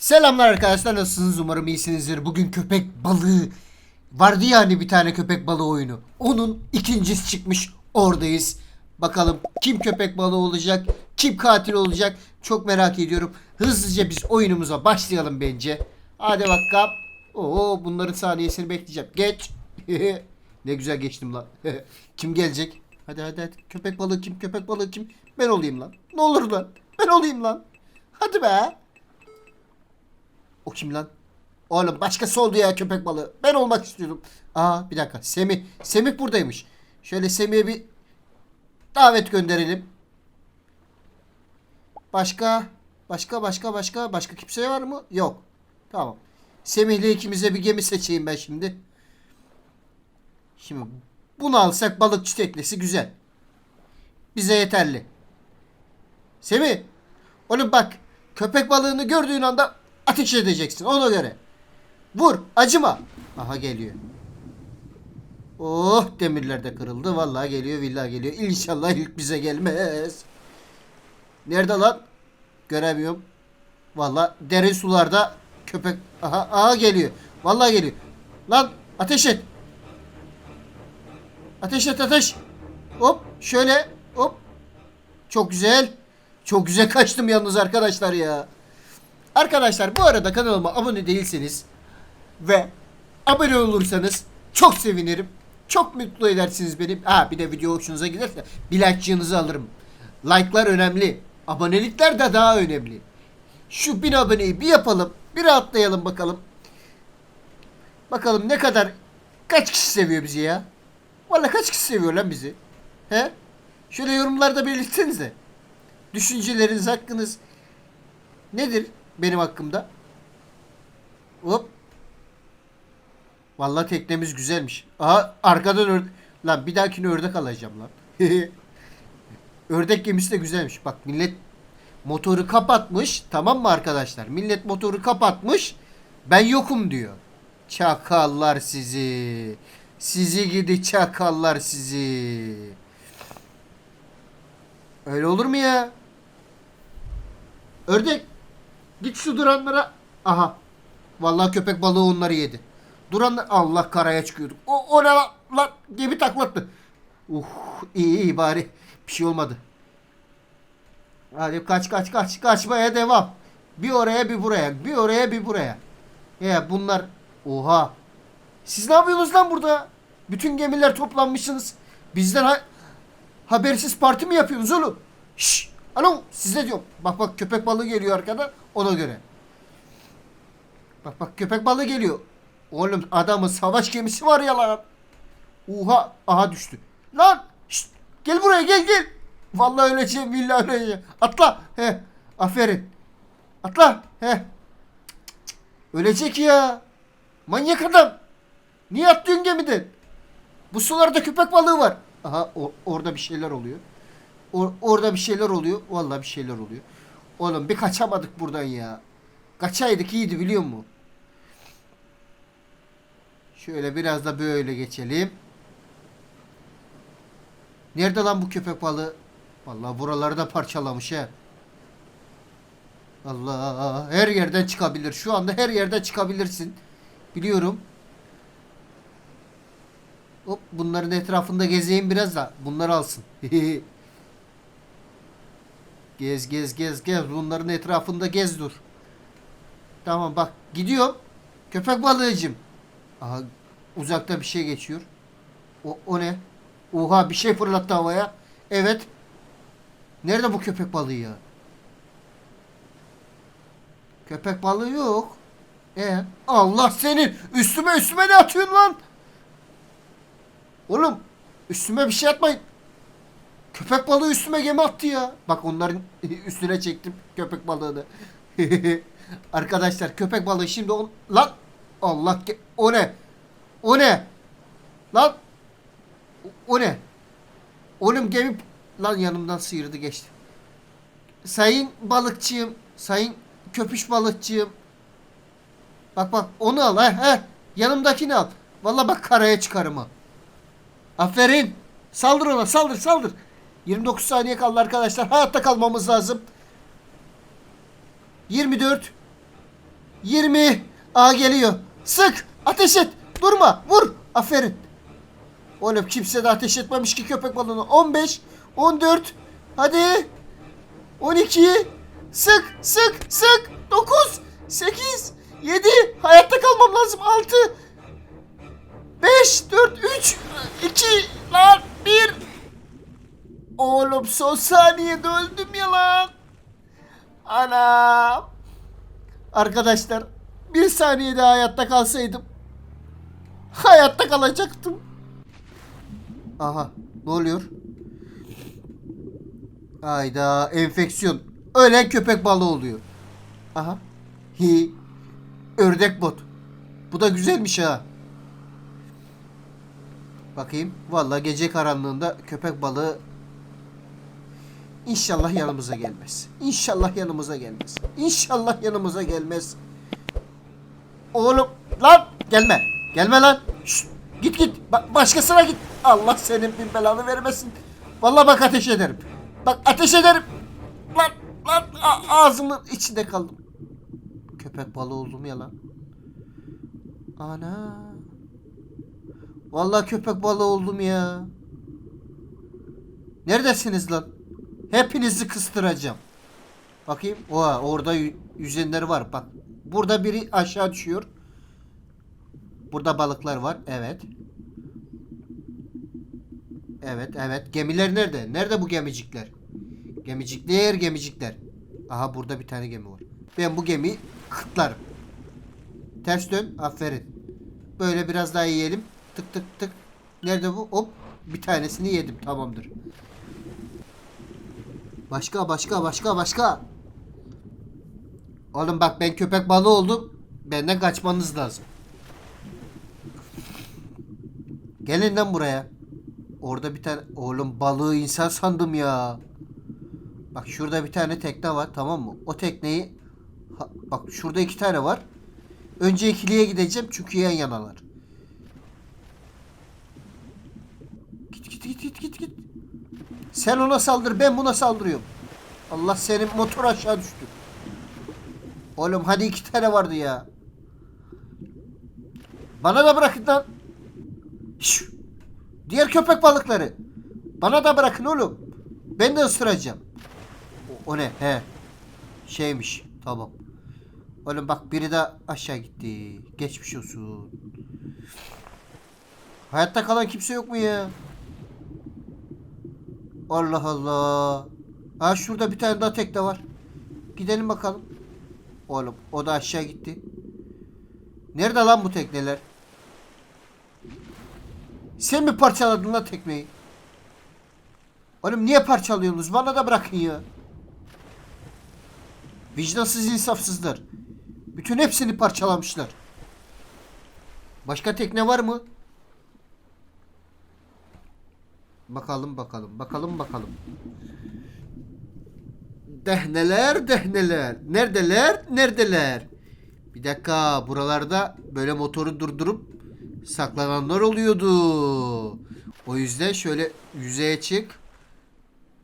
Selamlar arkadaşlar nasılsınız umarım iyisinizdir. Bugün köpek balığı vardı ya hani bir tane köpek balığı oyunu. Onun ikincisi çıkmış oradayız. Bakalım kim köpek balığı olacak, kim katil olacak çok merak ediyorum. Hızlıca biz oyunumuza başlayalım bence. Hadi bakalım. Oo bunların saniyesini bekleyeceğim. Geç. ne güzel geçtim lan. kim gelecek? Hadi hadi hadi. Köpek balığı kim? Köpek balığı kim? Ben olayım lan. Ne olur lan. Ben olayım lan. Hadi be. O kim lan? Oğlum başkası oldu ya köpek balığı. Ben olmak istiyorum. Aa bir dakika. Semih. Semih buradaymış. Şöyle Semih'e bir davet gönderelim. Başka? Başka başka başka başka kimse var mı? Yok. Tamam. Semih'le ikimize bir gemi seçeyim ben şimdi. Şimdi bunu alsak balıkçı teknesi güzel. Bize yeterli. Semih. Oğlum bak. Köpek balığını gördüğün anda ateş edeceksin ona göre. Vur acıma. Aha geliyor. Oh demirler de kırıldı. Vallahi geliyor villa geliyor. İnşallah ilk bize gelmez. Nerede lan? Göremiyorum. Vallahi derin sularda köpek. Aha, aha geliyor. Vallahi geliyor. Lan ateş et. Ateş et ateş. Hop şöyle hop. Çok güzel. Çok güzel kaçtım yalnız arkadaşlar ya. Arkadaşlar bu arada kanalıma abone değilseniz ve abone olursanız çok sevinirim. Çok mutlu edersiniz beni. Ha bir de video hoşunuza giderse bir like'cığınızı alırım. Like'lar önemli. Abonelikler de daha önemli. Şu bin aboneyi bir yapalım. Bir rahatlayalım bakalım. Bakalım ne kadar kaç kişi seviyor bizi ya? Vallahi kaç kişi seviyor lan bizi? He? Şöyle yorumlarda belirtsenize. Düşünceleriniz hakkınız nedir benim hakkımda? Hop. Vallahi teknemiz güzelmiş. Aha arkadan ördek. Lan bir dahakine ördek alacağım lan. ördek gemisi de güzelmiş. Bak millet motoru kapatmış. Tamam mı arkadaşlar? Millet motoru kapatmış. Ben yokum diyor. Çakallar sizi. Sizi gidi çakallar sizi. Öyle olur mu ya? Ördek. Git şu duranlara. Aha. Vallahi köpek balığı onları yedi. Duranlar Allah karaya çıkıyorduk. O, o ne lan? lan gemi taklattı. Uh iyi iyi bari. Bir şey olmadı. Hadi kaç kaç kaç. Kaçmaya devam. Bir oraya bir buraya. Bir oraya bir buraya. Ya bunlar. Oha. Siz ne yapıyorsunuz lan burada? Bütün gemiler toplanmışsınız. Bizden ha habersiz parti mi yapıyorsunuz oğlum? Şşş. Alo size diyorum. Bak bak köpek balığı geliyor arkada ona göre. Bak bak köpek balığı geliyor. Oğlum adamın savaş gemisi var ya lan. Uha aha düştü. Lan şşt, gel buraya gel gel. Vallahi öleceğim billahi öleceğim. Atla. He. Aferin. Atla. He. Ölecek ya. Manyak adam. Niye atlıyorsun gemiden? Bu sularda köpek balığı var. Aha o- orada bir şeyler oluyor. Or- orada bir şeyler oluyor. Vallahi bir şeyler oluyor. Oğlum bir kaçamadık buradan ya. Kaçaydık iyiydi biliyor musun? Şöyle biraz da böyle geçelim. Nerede lan bu köpek balığı? Vallahi buraları da parçalamış he. Allah her yerden çıkabilir. Şu anda her yerden çıkabilirsin. Biliyorum. Hop bunların etrafında gezeyim biraz da bunlar alsın. gez gez gez gez bunların etrafında gez dur. Tamam bak gidiyorum. Köpek balığıcım. Aha uzakta bir şey geçiyor. O, o ne? Oha bir şey fırlattı havaya. Evet. Nerede bu köpek balığı ya? Köpek balığı yok. E Allah senin üstüme üstüme ne atıyorsun lan? Oğlum üstüme bir şey atmayın. Köpek balığı üstüme gemi attı ya. Bak onların üstüne çektim köpek balığını. Arkadaşlar köpek balığı şimdi on... Lan Allah ge- o ne? O ne? Lan o, ne? Oğlum gemi lan yanımdan sıyırdı geçti. Sayın balıkçıyım, sayın köpüş balıkçıyım. Bak bak onu al he he. Yanımdakini al. Vallahi bak karaya çıkarım ha. Aferin. Saldır ona saldır saldır. 29 saniye kaldı arkadaşlar. Hayatta kalmamız lazım. 24 20. Aa geliyor. Sık. Ateş et. Durma. Vur. Aferin. Oğlum kimse de ateş etmemiş ki köpek balığına. 15. 14. Hadi. 12. Sık. Sık. Sık. 9. 8. 7. Hayatta kalmam lazım. 6. 5. 4. 3. 2. Lan. 1. Oğlum son saniyede öldüm ya lan. Anam. Arkadaşlar bir saniye daha hayatta kalsaydım hayatta kalacaktım. Aha ne oluyor? Ayda enfeksiyon. Ölen köpek balığı oluyor. Aha. Hi. Ördek bot. Bu da güzelmiş ha. Bakayım. Vallahi gece karanlığında köpek balığı İnşallah yanımıza gelmez. İnşallah yanımıza gelmez. İnşallah yanımıza gelmez. Oğlum lan gelme. Gelme lan. Şşt, git git. Ba- başkasına git. Allah senin bir belanı vermesin. Vallahi bak ateş ederim. Bak ateş ederim. Lan lan ağzımın içinde kaldım. Köpek balığı oldum ya lan. Ana. Vallahi köpek balığı oldum ya. Neredesiniz lan? Hepinizi kıstıracağım. Bakayım. Oha orada yü- yüzenler var. Bak. Burada biri aşağı düşüyor. Burada balıklar var. Evet. Evet evet. Gemiler nerede? Nerede bu gemicikler? Gemicikler gemicikler. Aha burada bir tane gemi var. Ben bu gemiyi kıtlarım. Ters dön. Aferin. Böyle biraz daha yiyelim. Tık tık tık. Nerede bu? Hop. Bir tanesini yedim. Tamamdır. Başka başka başka başka. Oğlum bak ben köpek balığı oldum. Benden kaçmanız lazım. Gelin lan buraya. Orada bir tane oğlum balığı insan sandım ya. Bak şurada bir tane tekne var tamam mı? O tekneyi Ha, bak şurada iki tane var. Önce ikiliye gideceğim çünkü yan yanalar. Git git git git git git. Sen ona saldır ben buna saldırıyorum. Allah senin motor aşağı düştü. Oğlum hadi iki tane vardı ya. Bana da bırakın lan. Şş. Diğer köpek balıkları. Bana da bırakın oğlum. Ben de ısıracağım. O, o ne? He. Şeymiş. Tamam. Oğlum bak biri de aşağı gitti. Geçmiş olsun. Hayatta kalan kimse yok mu ya? Allah Allah. Ha şurada bir tane daha tekne var. Gidelim bakalım. Oğlum o da aşağı gitti. Nerede lan bu tekneler? Sen mi parçaladın lan tekneyi? Oğlum niye parçalıyorsunuz? Bana da bırakın ya. Vicdansız insafsızlar. Bütün hepsini parçalamışlar. Başka tekne var mı? Bakalım bakalım. Bakalım bakalım. Dehneler dehneler. Neredeler? Neredeler? Bir dakika. Buralarda böyle motoru durdurup saklananlar oluyordu. O yüzden şöyle yüzeye çık.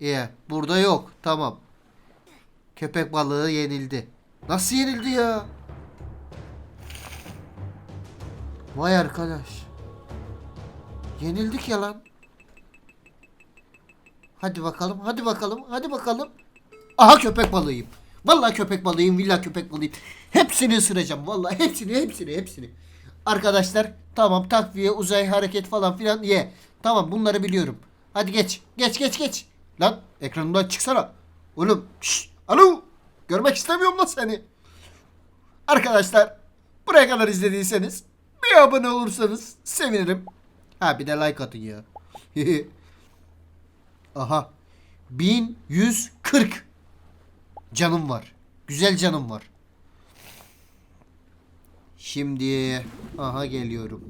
İyi. Burada yok. Tamam. Köpek balığı yenildi. Nasıl yenildi ya? Vay arkadaş. Yenildik ya lan. Hadi bakalım, hadi bakalım, hadi bakalım. Aha köpek balığıyım. Vallahi köpek balığıyım, villa köpek balığıyım. Hepsini ısıracağım. Vallahi hepsini, hepsini, hepsini. Arkadaşlar tamam takviye, uzay hareket falan filan ye. Tamam bunları biliyorum. Hadi geç. Geç geç geç. Lan ekranımdan çıksana. Oğlum şşş. Alo. Görmek istemiyorum lan seni. Arkadaşlar buraya kadar izlediyseniz bir abone olursanız sevinirim. Ha bir de like atın ya. Aha. 1140 canım var. Güzel canım var. Şimdi aha geliyorum.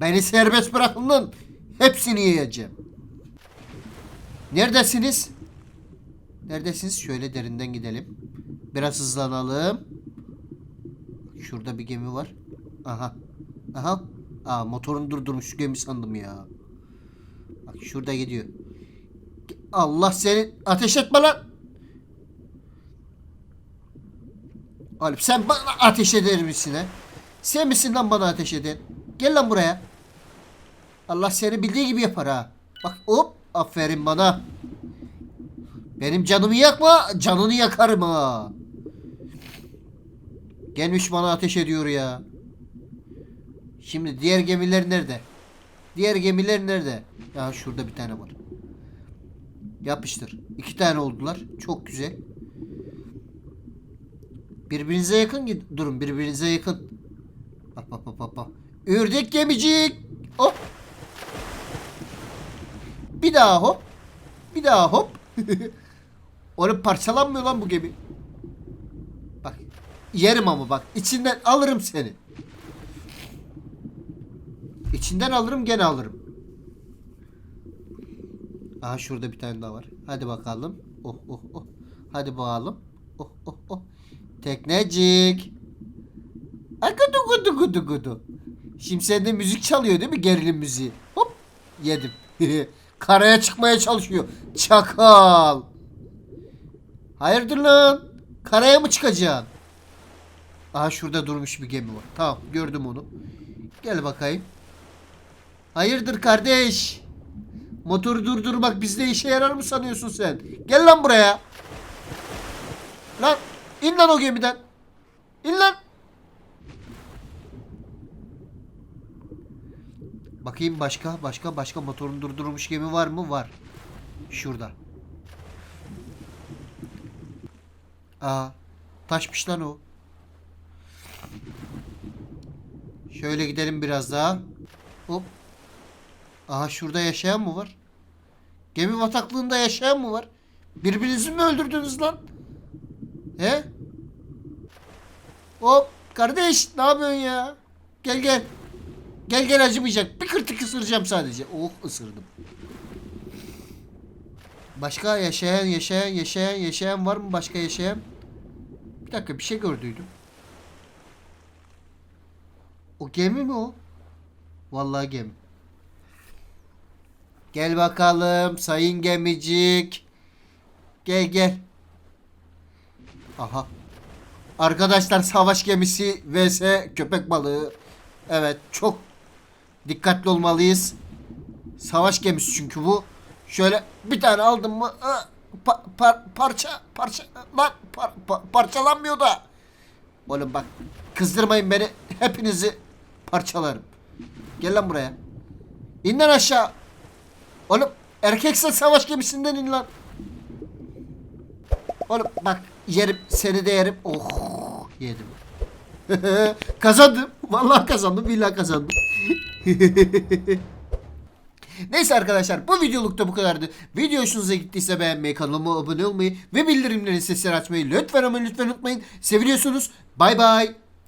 Beni serbest bırakın. Hepsini yiyeceğim. Neredesiniz? Neredesiniz? Şöyle derinden gidelim. Biraz hızlanalım. Şurada bir gemi var. Aha. Aha. Aa motorunu durdurmuş gemi sandım ya. Şurada gidiyor. Allah seni ateş etme lan. Alp sen bana ateş eder misin he? Sen misin lan bana ateş eden? Gel lan buraya. Allah seni bildiği gibi yapar ha. Bak hop aferin bana. Benim canımı yakma canını yakarım ha. Gelmiş bana ateş ediyor ya. Şimdi diğer gemiler nerede? Diğer gemiler nerede? Ya şurada bir tane var. Yapıştır. İki tane oldular. Çok güzel. Birbirinize yakın durun. Birbirinize yakın. Bak bak bak bak bak. Gemicik. Hop. Bir daha hop. Bir daha hop. Oğlum parçalanmıyor lan bu gemi. Bak. Yerim ama bak. İçinden alırım seni. İçinden alırım gene alırım. Aha şurada bir tane daha var. Hadi bakalım. Oh oh oh. Hadi bakalım. Oh oh oh. Teknecik. Akudu kudu kudu kudu. Şimdi sende müzik çalıyor değil mi? Gerilim müziği. Hop. Yedim. Karaya çıkmaya çalışıyor. Çakal. Hayırdır lan? Karaya mı çıkacaksın? Aha şurada durmuş bir gemi var. Tamam gördüm onu. Gel bakayım. Hayırdır kardeş? Motoru durdurmak bizde işe yarar mı sanıyorsun sen? Gel lan buraya. Lan in lan o gemiden. İn lan. Bakayım başka başka başka motorunu durdurmuş gemi var mı? Var. Şurada. Aa taşmış lan o. Şöyle gidelim biraz daha. Hop. Aha şurada yaşayan mı var? Gemi bataklığında yaşayan mı var? Birbirinizi mi öldürdünüz lan? He? Hop kardeş ne yapıyorsun ya? Gel gel. Gel gel acımayacak. Bir kırtık ısıracağım sadece. Oh ısırdım. Başka yaşayan yaşayan yaşayan yaşayan var mı? Başka yaşayan? Bir dakika bir şey gördüydüm. O gemi mi o? Vallahi gemi. Gel bakalım sayın gemicik. Gel gel. Aha. Arkadaşlar savaş gemisi vs köpek balığı. Evet çok dikkatli olmalıyız. Savaş gemisi çünkü bu. Şöyle bir tane aldım mı pa- par- parça parça lan par- pa- parçalanmıyor da. Oğlum bak kızdırmayın beni. Hepinizi parçalarım. Gel lan buraya. İn lan aşağı. Oğlum erkekse savaş gemisinden in lan. Oğlum bak yerim seni de yerim. Oh yedim. kazandım. Vallahi kazandım. Billahi kazandım. Neyse arkadaşlar bu videoluk da bu kadardı. Video hoşunuza gittiyse beğenmeyi, kanalıma abone olmayı ve bildirimlerin sesleri açmayı lütfen ama lütfen unutmayın. Seviyorsunuz. Bay bay.